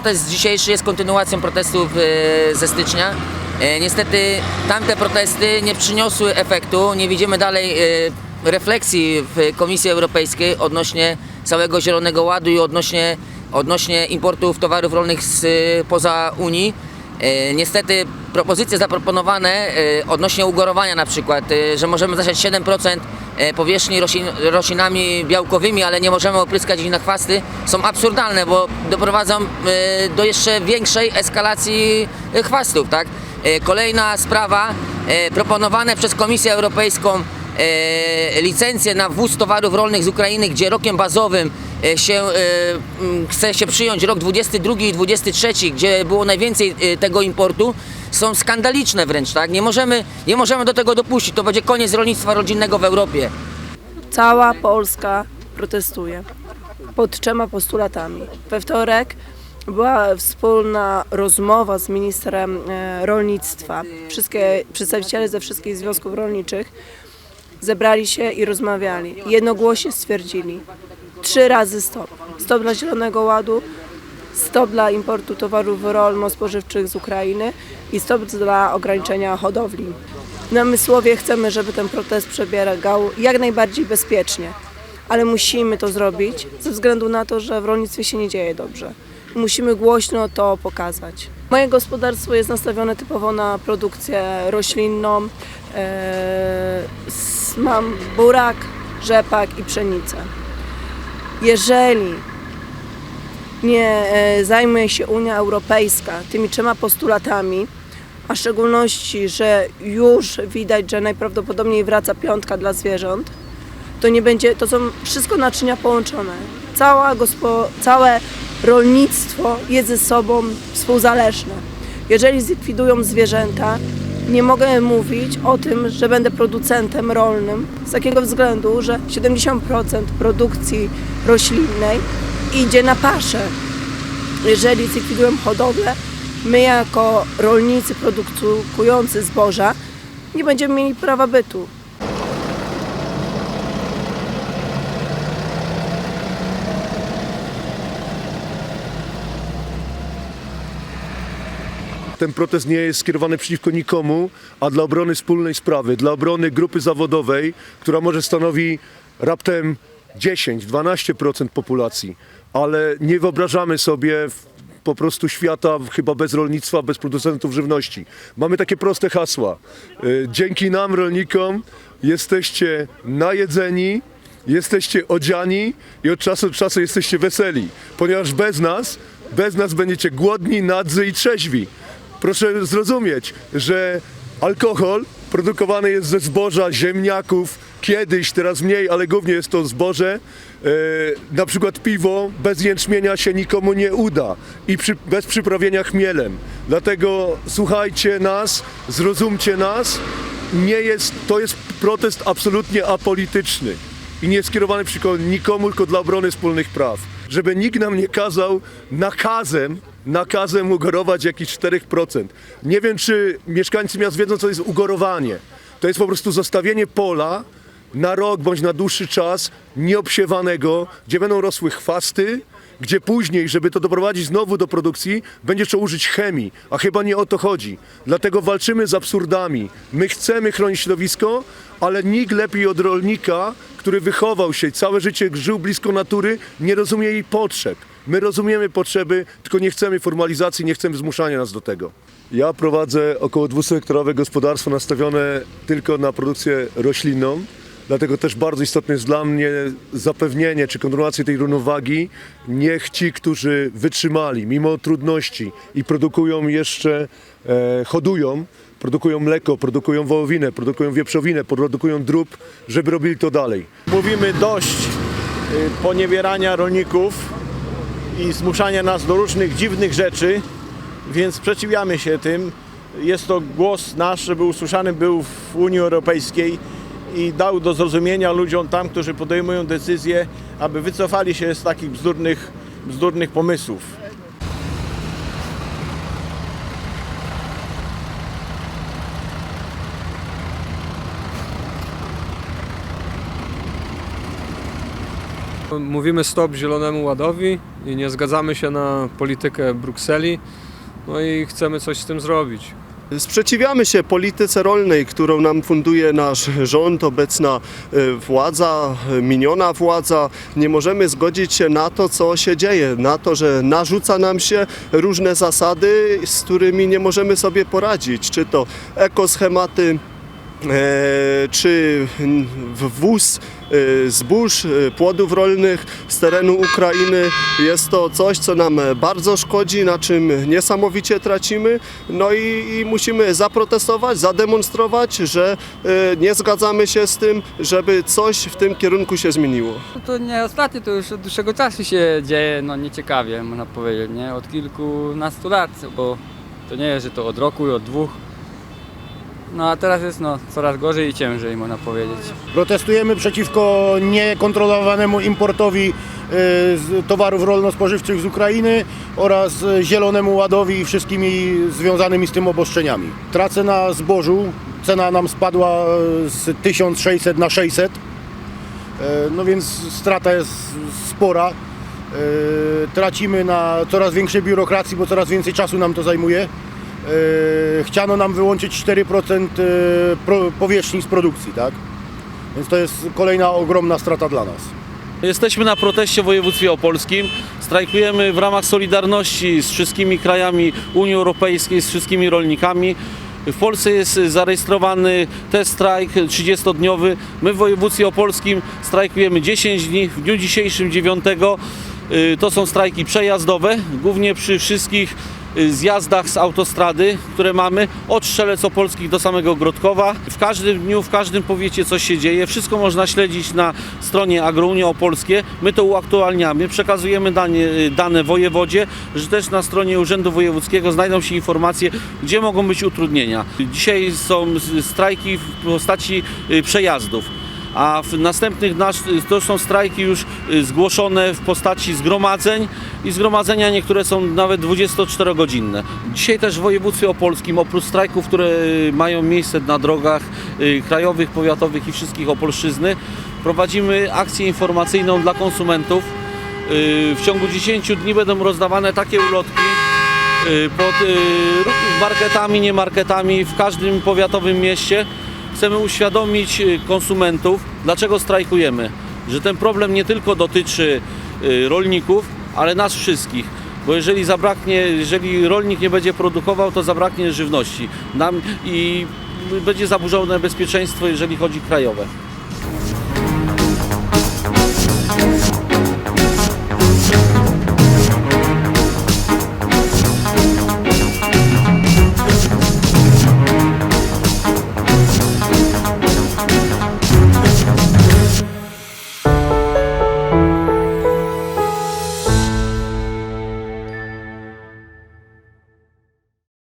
protest dzisiejszy jest kontynuacją protestów e, ze stycznia. E, Niestety tamte protesty nie przyniosły efektu. Nie widzimy dalej e, refleksji w Komisji Europejskiej odnośnie całego Zielonego Ładu i odnośnie, odnośnie importów towarów rolnych z poza Unii. E, Niestety propozycje zaproponowane e, odnośnie ugorowania na przykład, e, że możemy zasiać 7% e, powierzchni roślin, roślinami białkowymi, ale nie możemy opryskać ich na chwasty, są absurdalne, bo doprowadzą do jeszcze większej eskalacji chwastów. Tak? Kolejna sprawa, proponowane przez Komisję Europejską e, licencje na wwóz towarów rolnych z Ukrainy, gdzie rokiem bazowym e, się, e, chce się przyjąć rok 22 i 23, gdzie było najwięcej tego importu, są skandaliczne wręcz, tak? Nie możemy, nie możemy do tego dopuścić, to będzie koniec rolnictwa rodzinnego w Europie. Cała Polska protestuje pod trzema postulatami. We wtorek była wspólna rozmowa z ministrem rolnictwa. Wszystkie przedstawiciele ze wszystkich związków rolniczych zebrali się i rozmawiali. Jednogłośnie stwierdzili trzy razy stop. Stop dla Zielonego Ładu, stop dla importu towarów rolno-spożywczych z Ukrainy i stop dla ograniczenia hodowli. Na Mysłowie chcemy, żeby ten protest przebiegał jak najbardziej bezpiecznie, ale musimy to zrobić ze względu na to, że w rolnictwie się nie dzieje dobrze. Musimy głośno to pokazać. Moje gospodarstwo jest nastawione typowo na produkcję roślinną. S- Mam burak, rzepak i pszenicę. Jeżeli nie e, zajmie się Unia Europejska tymi trzema postulatami, a w szczególności, że już widać, że najprawdopodobniej wraca piątka dla zwierząt, to nie będzie, to są wszystko naczynia połączone. Cała gospo, całe rolnictwo jest ze sobą współzależne. Jeżeli zlikwidują zwierzęta, nie mogę mówić o tym, że będę producentem rolnym z takiego względu, że 70% produkcji roślinnej idzie na paszę. Jeżeli zlikwidują hodowlę, my jako rolnicy produkujący zboża nie będziemy mieli prawa bytu. Ten protest nie jest skierowany przeciwko nikomu, a dla obrony wspólnej sprawy, dla obrony grupy zawodowej, która może stanowi raptem 10-12% populacji. Ale nie wyobrażamy sobie po prostu świata chyba bez rolnictwa, bez producentów żywności. Mamy takie proste hasła. Y, Dzięki nam, rolnikom, jesteście najedzeni, jesteście odziani i od czasu do czasu jesteście weseli, ponieważ bez nas, bez nas będziecie głodni, nadzy i trzeźwi. Proszę zrozumieć, że alkohol produkowany jest ze zboża, ziemniaków, kiedyś, teraz mniej, ale głównie jest to zboże. E, na przykład piwo bez jęczmienia się nikomu nie uda i przy, bez przyprawienia chmielem. Dlatego słuchajcie nas, zrozumcie nas. Nie jest, to jest protest absolutnie apolityczny i nie skierowany przeciwko nikomu, tylko dla obrony wspólnych praw. Żeby nikt nam nie kazał nakazem, nakazem ugorować jakiś 4%. Nie wiem, czy mieszkańcy miast wiedzą, co jest ugorowanie. To jest po prostu zostawienie pola na rok bądź na dłuższy czas nieobsiewanego, gdzie będą rosły chwasty, gdzie później, żeby to doprowadzić znowu do produkcji, będzie trzeba użyć chemii, a chyba nie o to chodzi. Dlatego walczymy z absurdami. My chcemy chronić środowisko, ale nikt lepiej od rolnika, który wychował się, całe życie żył blisko natury, nie rozumie jej potrzeb. My rozumiemy potrzeby, tylko nie chcemy formalizacji, nie chcemy zmuszania nas do tego. Ja prowadzę około 200-hektorowe gospodarstwo nastawione tylko na produkcję roślinną. Dlatego też bardzo istotne jest dla mnie zapewnienie czy kontynuację tej równowagi. Niech ci, którzy wytrzymali mimo trudności i produkują jeszcze, e, hodują, produkują mleko, produkują wołowinę, produkują wieprzowinę, produkują drób, żeby robili to dalej. Mówimy dość y, poniewierania rolników i zmuszania nas do różnych dziwnych rzeczy, więc sprzeciwiamy się tym. Jest to głos nasz, żeby usłyszany był w Unii Europejskiej i dał do zrozumienia ludziom tam, którzy podejmują decyzje, aby wycofali się z takich bzdurnych, bzdurnych pomysłów. Mówimy stop Zielonemu Ładowi i nie zgadzamy się na politykę Brukseli. No i chcemy coś z tym zrobić. Sprzeciwiamy się polityce rolnej, którą nam funduje nasz rząd, obecna e, władza, e, miniona władza. Nie możemy zgodzić się na to, co się dzieje, na to, że narzuca nam się różne zasady, z którymi nie możemy sobie poradzić. Czy to ekoschematy, czy wwóz e, zbóż, e, płodów rolnych z terenu Ukrainy. Jest to coś, co nam bardzo szkodzi, na czym niesamowicie tracimy. No i, i musimy zaprotestować, zademonstrować, że e, nie zgadzamy się z tym, żeby coś w tym kierunku się zmieniło. To nie ostatnio, to już od dłuższego czasu się dzieje, no nieciekawie można powiedzieć, nie? Od kilkunastu lat, bo to nie jest, że to od roku i od dwóch. No a teraz jest no coraz gorzej i ciężej można powiedzieć. Protestujemy przeciwko niekontrolowanemu importowi z towarów rolno-spożywczych z Ukrainy oraz zielonemu ładowi i wszystkimi związanymi z tym obostrzeniami. Tracę na zbożu, cena nam spadła e, z 1600 na 600, e, no więc strata jest spora. Tracimy na coraz większej biurokracji, bo coraz więcej czasu nam to zajmuje. E, Chciano nam wyłączyć 4% e, pro- powierzchni z produkcji, tak? Więc to jest kolejna ogromna strata dla nas. Jesteśmy na proteście w województwie opolskim. Strajkujemy w ramach Solidarności z wszystkimi krajami Unii Europejskiej, z wszystkimi rolnikami. W Polsce jest zarejestrowany ten strajk 30-dniowy. My w województwie opolskim strajkujemy 10 dni. W dniu dzisiejszym 9 y, to są strajki przejazdowe, głównie przy wszystkich zjazdach z autostrady, które mamy od Strzelec Opolskich do samego Grodkowa. W każdym dniu, w każdym powiecie coś się dzieje. Wszystko można śledzić na stronie Agrounia Opolskie. My to uaktualniamy, przekazujemy dane, dane wojewodzie, że też na stronie Urzędu Wojewódzkiego znajdą się informacje, gdzie mogą być utrudnienia. Dzisiaj są strajki w postaci y, przejazdów a w następnych nasz, to są strajki już y, zgłoszone w postaci zgromadzeń i zgromadzenia niektóre są nawet 24-godzinne. Dzisiaj też w województwie opolskim oprócz strajków, które y, mają miejsce na drogach y, krajowych, powiatowych i wszystkich Opolszczyzny prowadzimy akcję informacyjną dla konsumentów. W ciągu 10 dni będą rozdawane takie ulotki pod marketami, nie marketami w każdym powiatowym mieście. Chcemy uświadomić y, konsumentów, dlaczego strajkujemy. Że ten problem nie tylko dotyczy y, rolników, ale nas wszystkich. Bo jeżeli zabraknie, jeżeli rolnik nie będzie produkował, to zabraknie żywności nam i będzie zaburzone bezpieczeństwo, jeżeli chodzi krajowe.